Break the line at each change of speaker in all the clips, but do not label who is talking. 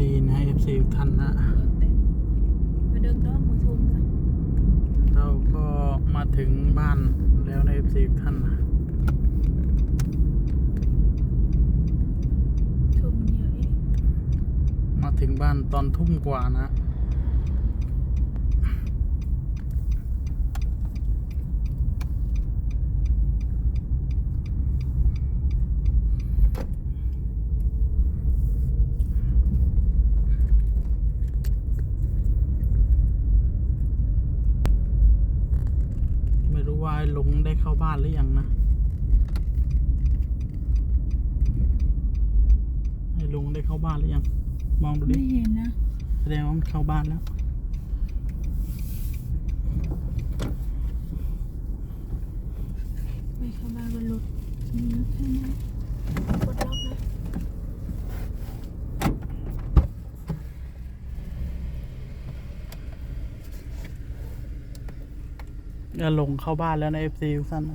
ดีนะ FC ทุกท่านนะ
มาเดินต่อมือชมจ้ะ
เราก็มาถึงบ้านแล้วใน FC ทุกท่านนะ
ชมเดียวเอง
มาถึงบ้านตอนทุ่มกว่านะาไอ้หลงได้เข้าบ้านหรือยังนะไอ้ลุงได้เข้าบ้านหรือยัง มองดูดิ
ไม่เห็นนะ
แสดงว่ามันเข้าบ้านแล้ว
ไม่เข้าบ้านบนรถมีรถแค่นั้นกดล็อกนะ
จะลงเข้าบ้านแล้วในเอฟซีทุกท่านน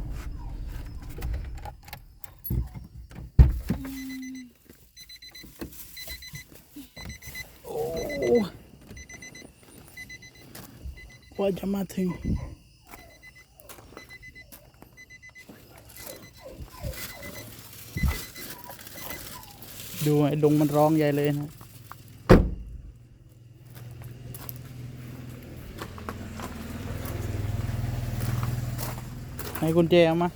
โอ้กว่าจะมาถึงดูไอ้ดงมันร้องใหญ่เลยนะ ให้กุญแจเอามา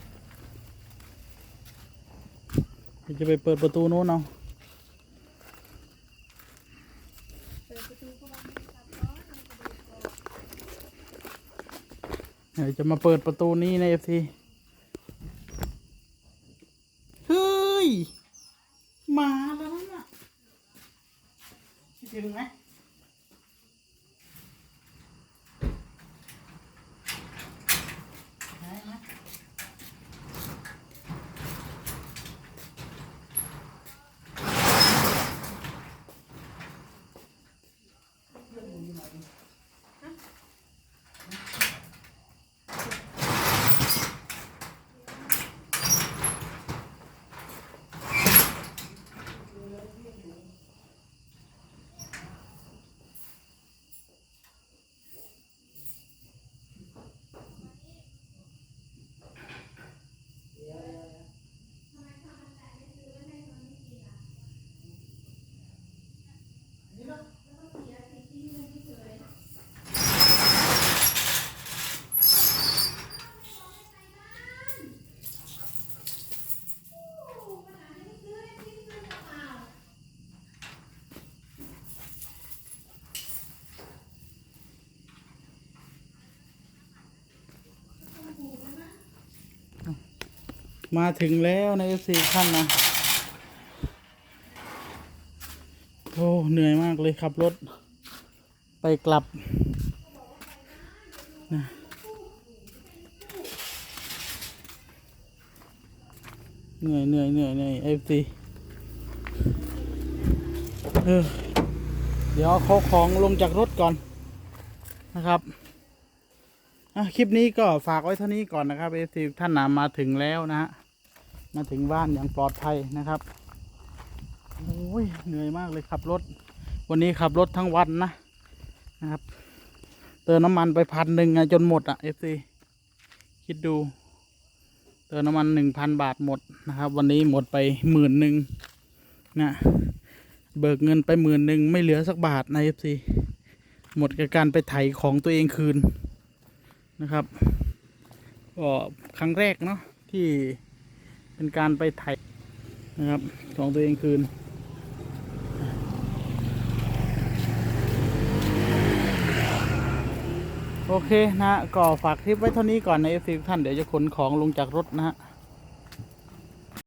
จะไปเปิดประตูโน้นเอา
เดี๋
ยวจะมาเปิดประตูนี้ในเอฟซีเฮ้ย มาแล้วน่ะคิดถึงไหม มาถึงแล้วในเอฟซีขั้นนะโอ้เหนื่อยมากเลยขับรถ ไปกลับนะเหนื่อยเหนื่อยเหนื่อยเหนื่อยเอฟซีเออเดี๋ยวเขาของลงจากรถก่อนนะครับคลิปนี้ก็ฝากไว้เท่านี้ก่อนนะครับเอฟซีท่านนามาถึงแล้วนะฮะ มาถึงบ้านอย่างปลอดภัยนะครับโอ้ยเหนื่อยมากเลยขับรถ วันนี้ขับรถทั้งวันนะนะครับ เติมน้ำมันไปพันหนึ่งจนหมดอะเอฟซีคิดดู เติมน้ำมันหนึ่งพันบาทหมดนะครับ วันนี้หมดไปหมื่นหนึ่งนะเบิกเงินไปหมื่นหนึ่งไม่เหลือสักบาทนะเอฟซีหมดกับการไปไถของตัวเองคืนนะครับก็ครั้งแรกเนาะที่ เป็นการไปไถนะครับของตัวเองคืน โอเคนะฮะก็ฝากคลิปไว้เท่านี้ก่อนในเอฟซีท่านเดี๋ยวจะขนของลงจากรถนะฮะ